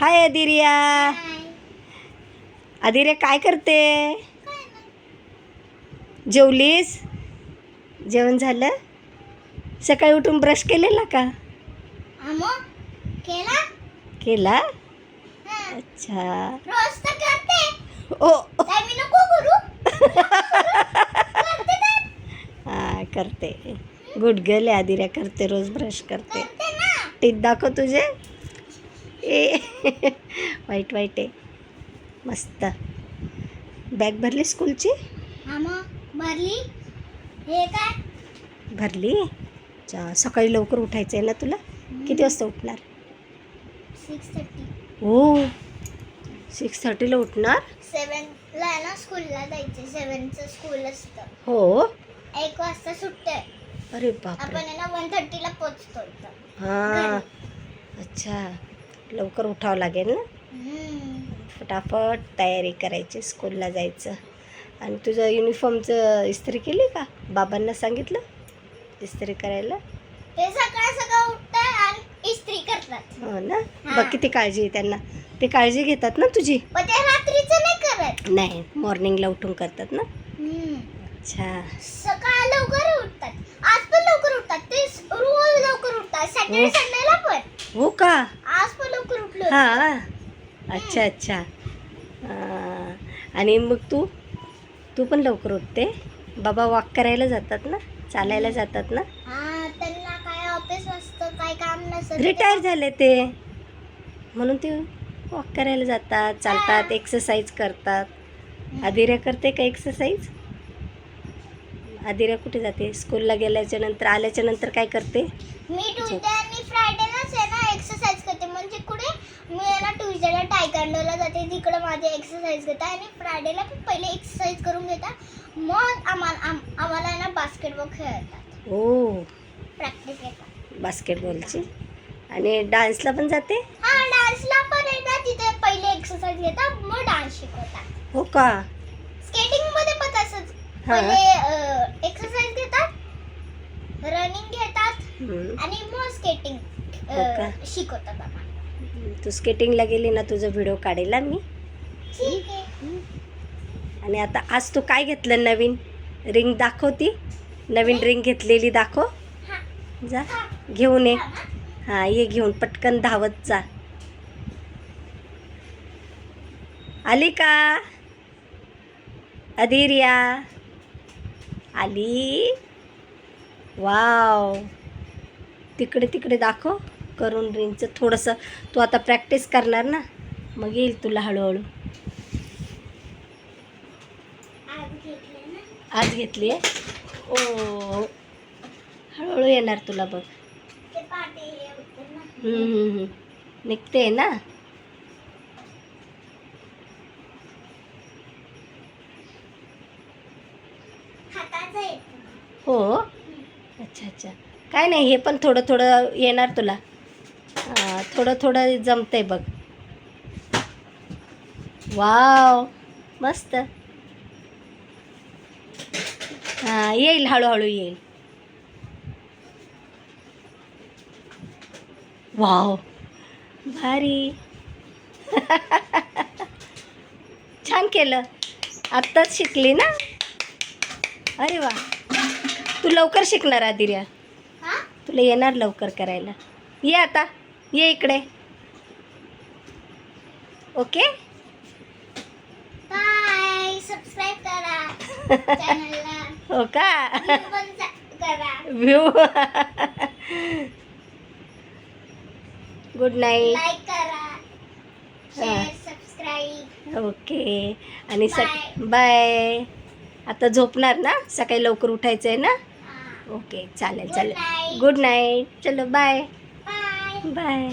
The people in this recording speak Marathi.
हाय अधिरिया अधिरिया काय करते? जेवलीस? जेवण झालं? सकाळी उठून ब्रश केलेला का? केला? केला. अच्छा. रोज तर करते. ओ. काय मी नको करू. करते तर. हा करते. गुड गर्ल करते रोज ब्रश करते. टीत दाखव तुझे. ए. वाईट वाईट आहे. मस्त. बॅग भरली स्कूलची? भरली? हे काय? भरली? अच्छा सकाळी लवकर उठायचं आहे ना तुला? किती वाजता उठणार? Six thirty. हो. सिक्स थर्टीला उठणार? सेवनला ना स्कूलला जायचे सेवनचं स्कूल असतं. हो. एक वाजता सुटते अरे आपण बापरे आहे ना वन थर्टीला पोचतो. हां. अच्छा. लवकर उठावं लागेल ना. फटाफट तयारी करायची स्कूलला जायचं. आणि तुझं युनिफॉर्मचं इस्त्री केली का? बाबांना सांगितलं इस्त्री करायला? ते सकाळ सकाळ उठतात आणि इस्त्री करतात. हो ना. बघ किती काळजी आहे त्यांना. ते काळजी घेतात ना तुझी? पण ते रात्रीचं नाही करत. नाही मॉर्निंगला उठून करतात ना. अच्छा. सकाळ लवकर उठतात. आज पण लवकर उठतात. ते रोज लवकर उठतात. सॅटर्डे. संडेला पण. हो का आज पण लवकर उठलो हा. अच्छा अच्छा. आणि मग तू? तू पण लवकर उठते? बाबा वॉक करायला जातात ना? चालायला जातात ना? हा त्यांना काय ऑफिस नसतं काय काम नसतं. रिटायर झाले ते. म्हणून ते वॉक करायला जातात चालतात एक्सरसाइज करतात. आदिर्या करते का एक्सरसाइज आदिर्या कुठे जाते? स्कूलला गेल्याच्यानंतर आल्याच्यानंतर काय करते? मी ट्युजडे आणि फ्रायडेलाच आहे ना एक्सरसाइज करते म्हणजे कुठे मी आहे ना ट्युजडेला टायकांडोला जाते तिकडे माझे एक्सरसाइज घेतात आणि फ्रायडेला पण पहिले एक्सरसाइज करून घेतात मग आम्हाला आम- आम्हाला ना बास्केटबॉल खेळतात हो प्रॅक्टिस घेतात. बास्केटबॉलची आणि डान्सला पण जाते? हा डान्सला पण आहे ना तिथे पहिले एक्सरसाइज घेतात मग डान्स शिकवतात. हो का? स्केटिंगमध्ये पण तसंच. हा. पहिले एक्सरसाइज घेतात रनिंग घेतात हम्म. आणि मग स्केटिंग हो का? शिकवतात आम्हाला. तू स्केटिंगला गेली ना तुझा व्हिडिओ काढेल मी. आणि आता आज तू काय घेतलं नवीन? रिंग दाखवती नवीन रिंग घेतलेली दाखव. जा. घेऊन ये. हा हां ये घेऊन. पटकन धावत जा. आली का? अधिर्या. आली? वाव. तिकडे तिकडे दाखव. करून रिंगचं थोडंसं. तू आता प्रॅक्टिस करणार ना? मग येईल तुला हळूहळू. आज घेतली आहे. ओ हळूहळू येणार तुला बघ. निघते ना? हो? अच्छा अच्छा. काय नाही हे पण थोडं थोडं येणार तुला. थोडं थोडं जमतंय बघ. वाव मस्त. हां येईल हळूहळू येईल. वाव. भारी. छान केलं. आत्ताच शिकली ना? अरे वा. तू लवकर शिकणार आदिर्या हा? तुला येणार लवकर करायला. ये आता. ये इकडे. ओके? बाय सबस्क्राईब करा. चॅनलला हो का? व्ह्यू गुड नाईट ओके आणि सक. बाय आता झोपणार ना? सकाळी लवकर उठायचं आहे ना ओके चालेल चालेल. गुड नाईट चलो बाय बाय